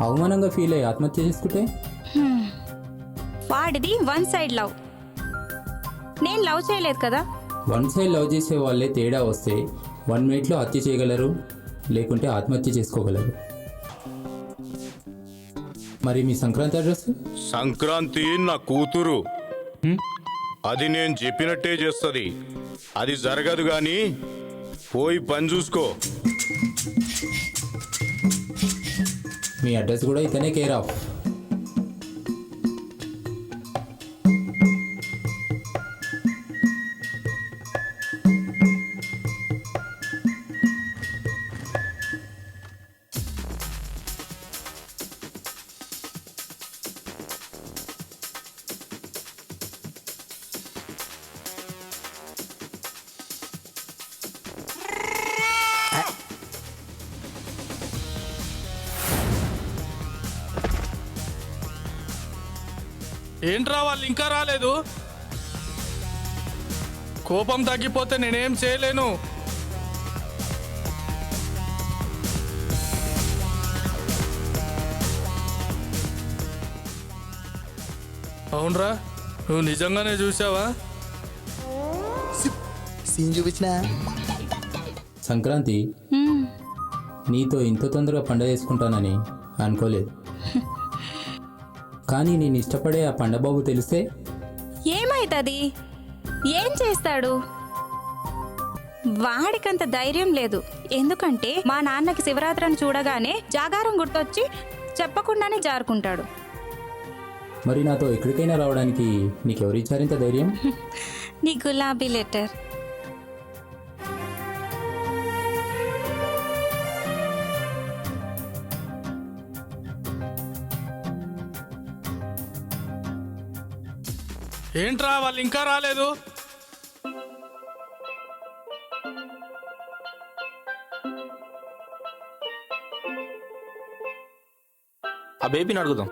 అవమానంగా ఫీల్ అయ్యి ఆత్మహత్య చేసుకుంటే. వాడిది వన్ సైడ్ లవ్ నేను లవ్ చేయలేదు కదా? వన్ సైడ్ లవ్ చేసే వాళ్ళే తేడా వస్తే వన్ మినిట్లో హత్య చేయగలరు? లేకుంటే ఆత్మహత్య చేసుకోగలరు? మరి మీ సంక్రాంతి అడ్రస్ సంక్రాంతి నా కూతురు. అది నేను చెప్పినట్టే చేస్తుంది. అది జరగదు గాని పోయి పని చూసుకో. మీ అడ్రస్ కూడా ఇతనే కేర్ ఆఫ్ ఏంట్రా వాళ్ళు ఇంకా రాలేదు? కోపం తగ్గిపోతే నేనేం చేయలేను. అవునరా నువ్వు నిజంగానే చూసావా సీన్ చూపించిన? సంక్రాంతి? హ్మ్. నీతో ఇంత తొందరగా పండగ చేసుకుంటానని అనుకోలేదు. కానీ నేను ఇష్టపడే ఆ పండబాబు తెలిస్తే? ఏమైతుంది? ఏం చేస్తాడు? వాడికంత ధైర్యం లేదు. ఎందుకంటే మా నాన్నకి శివరాత్రిని చూడగానే జాగారం గుర్తొచ్చి చెప్పకుండానే జారుకుంటాడు. మరి నాతో ఎక్కడికైనా రావడానికి నీకెవరు ఇచ్చారింత ధైర్యం? నీ గులాబీ లెటర్. ఏంట్రా వాళ్ళు ఇంకా రాలేదు? ఆ బేబీని అడుగుదాం.